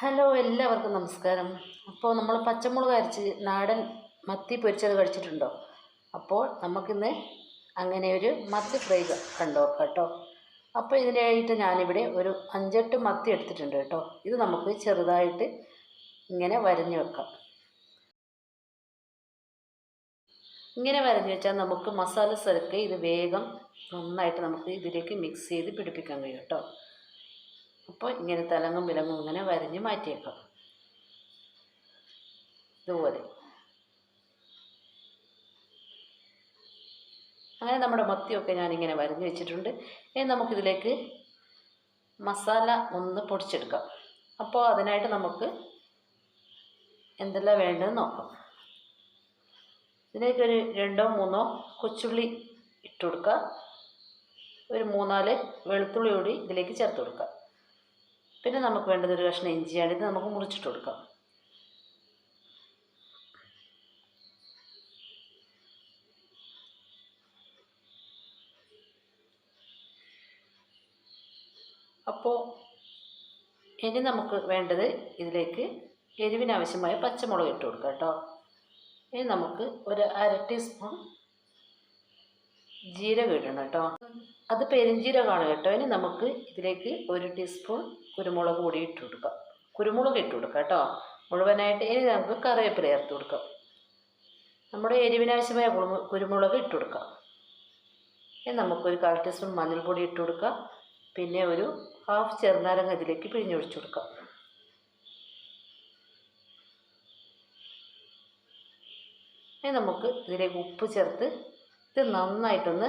Hello എല്ലാവർക്കും നമസ്കാരം. അപ്പോൾ നമ്മൾ പച്ചമുളക് അരച്ച് നാടൻ മത്തി പൊരിച്ചത് കഴിച്ചിട്ടുണ്ടോ? അപ്പോൾ നമുക്കിന്ന് അങ്ങനെ ഒരു മത്തി ഫ്രൈ കണ്ടോ കേട്ടോ. അപ്പോൾ ഇതിനായിട്ട് ഞാനിവിടെ ഒരു അഞ്ചെട്ട് മത്തി എടുത്തിട്ടുണ്ട് കേട്ടോ. ഇത് നമുക്ക് ചെറുതായിട്ട് ഇങ്ങനെ വരഞ്ഞു വെക്കാം. ഇങ്ങനെ വരഞ്ഞു വെച്ചാൽ നമുക്ക് മസാല സരക്ക് ഇത് വേഗം നന്നായിട്ട് നമുക്ക് ഇതിലേക്ക് മിക്സ് ചെയ്ത് പിടിപ്പിക്കാൻ കഴിയും കേട്ടോ. അപ്പോൾ ഇങ്ങനെ തലങ്ങും വിലങ്ങും ഇങ്ങനെ വരഞ്ഞ് മാറ്റിയേക്കാം. ഇതുപോലെ. അങ്ങനെ നമ്മുടെ മത്തിയൊക്കെ ഞാനിങ്ങനെ വരഞ്ഞ് വെച്ചിട്ടുണ്ട്. ഇനി നമുക്കിതിലേക്ക് മസാല ഒന്ന് പൊടിച്ചെടുക്കാം. അപ്പോൾ അതിനായിട്ട് നമുക്ക് എന്തെല്ലാം വേണ്ടതെന്ന് നോക്കാം. ഇതിലേക്കൊരു രണ്ടോ മൂന്നോ കൊച്ചുള്ളി ഇട്ട് കൊടുക്കുക ഒരു മൂന്നാൽ വെളുത്തുള്ളി കൂടി ഇതിലേക്ക് ചേർത്ത് കൊടുക്കുക പിന്നെ നമുക്ക് വേണ്ടത് ഒരു കഷ്ണം ഇഞ്ചിയാണ്. ഇത് നമുക്ക് മുറിച്ചിട്ട് കൊടുക്കാം. അപ്പോൾ ഇനി നമുക്ക് വേണ്ടത് ഇതിലേക്ക് എരിവിനാവശ്യമായ പച്ചമുളക് ഇട്ട് കൊടുക്കാം കേട്ടോ. ഇനി നമുക്ക് ഒരു അര ടീസ്പൂൺ ജീരകം ഇടണം കേട്ടോ. അത് പെരിഞ്ജീരകമാണ് കേട്ടോ. ഇനി നമുക്ക് ഇതിലേക്ക് ഒരു ടീസ്പൂൺ കുരുമുളക് പൊടി ഇട്ട് കൊടുക്കാം. കുരുമുളക് ഇട്ട് കൊടുക്കാം കേട്ടോ. മുഴുവനായിട്ട് ഇനി നമുക്ക് കറിവേപ്പില ചേർത്ത് കൊടുക്കാം. നമ്മുടെ എരിവിനാവശ്യമായ കുരുമുളക് ഇട്ട് കൊടുക്കാം. ഇനി നമുക്കൊരു കാൽ ടീസ്പൂൺ മഞ്ഞൾപ്പൊടി ഇട്ട് കൊടുക്കാം. പിന്നെ ഒരു ഹാഫ് ചെറുനാരങ്ങ ഇതിലേക്ക് പിഴിഞ്ഞൊഴിച്ച് കൊടുക്കാം. ഇനി നമുക്ക് ഇതിലേക്ക് ഉപ്പ് ചേർത്ത് ഇത് നന്നായിട്ടൊന്ന്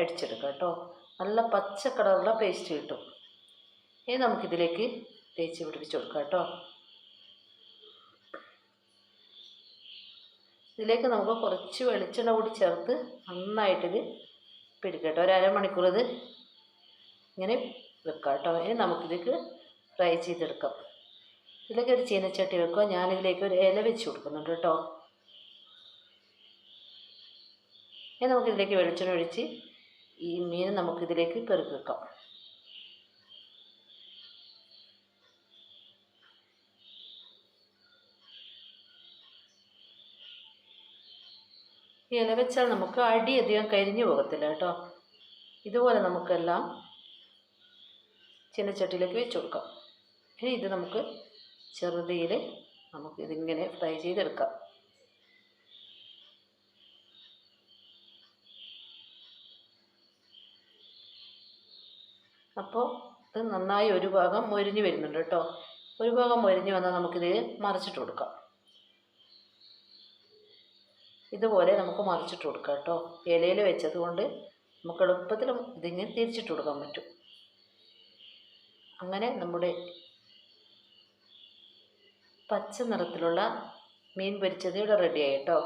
അടിച്ചെടുക്കാം കേട്ടോ. നല്ല പച്ച കളറുള്ള പേസ്റ്റ് കിട്ടും. ഇനി നമുക്കിതിലേക്ക് തേച്ച് പിടിപ്പിച്ച് കൊടുക്കാം കേട്ടോ. ഇതിലേക്ക് നമുക്ക് കുറച്ച് വെളിച്ചെണ്ണ കൂടി ചേർത്ത് നന്നായിട്ടിത് പിടിക്കട്ടോ ഒരു അരമണിക്കൂർ ഇത് ഇങ്ങനെ വെക്കാം കേട്ടോ. ഇനി നമുക്കിതിലേക്ക് ഫ്രൈ ചെയ്തെടുക്കാം. ഇതിലേക്ക് ഒരു ചീനച്ചട്ടി വെക്കുക. ഞാനിതിലേക്ക് ഒരു ഇല വെച്ച് കൊടുക്കുന്നുണ്ട് കേട്ടോ. ഇനി നമുക്കിതിലേക്ക് വെളിച്ചെണ്ണ ഒഴിച്ച് ഈ മീൻ നമുക്കിതിലേക്ക് ഈ ഇല വെച്ചാൽ നമുക്ക് അടിയധികം കരിഞ്ഞു പോകത്തില്ല കേട്ടോ. ഇതുപോലെ നമുക്കെല്ലാം ചീനച്ചട്ടിയിലേക്ക് വെച്ച് കൊടുക്കാം. ഇനി ഇത് നമുക്ക് ചെറുതീയിൽ നമുക്ക് ഇതിങ്ങനെ ഫ്രൈ ചെയ്തെടുക്കാം. അപ്പോൾ ഇത് നന്നായി ഒരു ഭാഗം മൊരിഞ്ഞ് വരുന്നുണ്ട് കേട്ടോ. ഒരു ഭാഗം മൊരിഞ്ഞ് വന്നാൽ നമുക്കിത് മറിച്ചിട്ട് കൊടുക്കാം. ഇതുപോലെ നമുക്ക് മറിച്ചിട്ട് കൊടുക്കാം കേട്ടോ. ഇലയിൽ വെച്ചത് കൊണ്ട് നമുക്ക് എളുപ്പത്തിൽ ഇതിങ്ങനെ തിരിച്ചിട്ട് കൊടുക്കാൻ പറ്റും. അങ്ങനെ നമ്മുടെ പച്ച നിറത്തിലുള്ള മീൻ പൊരിച്ചത് ഇവിടെ റെഡിയായി കേട്ടോ.